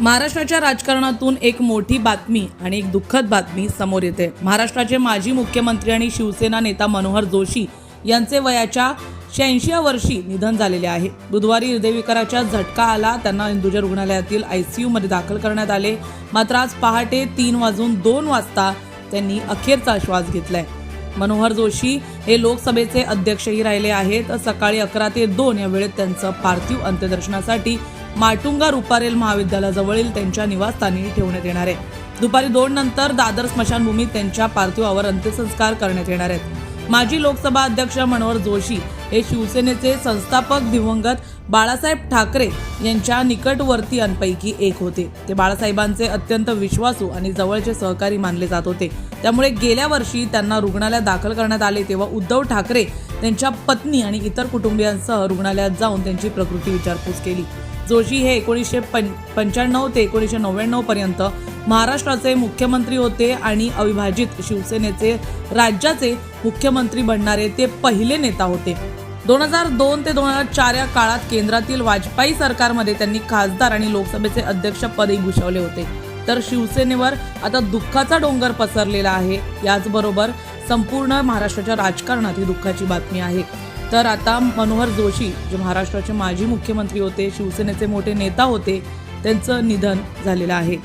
महाराष्ट्राच्या राजकारणातून एक मोठी बातमी आणि एक दुःखद बातमी समोर येते. महाराष्ट्राचे माजी मुख्यमंत्री आणि शिवसेना नेता मनोहर जोशी यांचे वयाच्या शहाऐंशी वर्षी निधन झालेले आहे. बुधवारी हृदयविकाराचा झटका आला त्यांना इंदुजा रुग्णालयातील आय सी यूमध्ये दाखल करण्यात आले. मात्र आज पहाटे तीन वाजून दोन वाजता त्यांनी अखेरचा श्वास घेतलाय. मनोहर जोशी हे लोकसभेचे अध्यक्षही राहिले आहेत. सकाळी अकरा ते दोन या वेळेत त्यांचं पार्थिव अंत्यदर्शनासाठी माटुंगा रुपारेल महाविद्यालयाजवळील त्यांच्या निवासस्थानी ठेवण्यात येणार आहे. दुपारी दोन नंतर दादर स्मशानभूमीत त्यांच्या पार्थिवावर अंत्यसंस्कार करण्यात येणार आहेत. माजी लोकसभा अध्यक्ष मनोहर जोशी हे शिवसेनेचे संस्थापक दिवंगत बाळासाहेब ठाकरे यांच्या निकटवर्तीयांपैकी एक होते. ते बाळासाहेबांचे अत्यंत विश्वासू आणि जवळचे सहकारी मानले जात होते. त्यामुळे गेल्या वर्षी त्यांना रुग्णालयात दाखल करण्यात आले तेव्हा उद्धव ठाकरे त्यांच्या पत्नी आणि इतर कुटुंबियांसह रुग्णालयात जाऊन त्यांची प्रकृती विचारपूस केली. जोशी हे एकोणीसशे पं पंच्याण्णव ते एकोणीसशे नव्याण्णवपर्यंत महाराष्ट्राचे मुख्यमंत्री होते आणि अविभाजित शिवसेनेचे राज्याचे मुख्यमंत्री बनणारे ते पहिले नेता होते. दोन हजार दोन ते दोन हजार चार या काळात केंद्रातील वाजपेयी सरकारमध्ये त्यांनी खासदार आणि लोकसभेचे अध्यक्ष पदही भूषवले होते. तर शिवसेनेवर आता दुःखाचा डोंगर पसरलेला आहे. याचबरोबर संपूर्ण महाराष्ट्राच्या राजकारणात ही दुःखाची बातमी आहे. तर आता मनोहर जोशी जे महाराष्ट्राचे माजी मुख्यमंत्री होते शिवसेनेचे मोठे नेता होते त्यांचं निधन झालेलं आहे.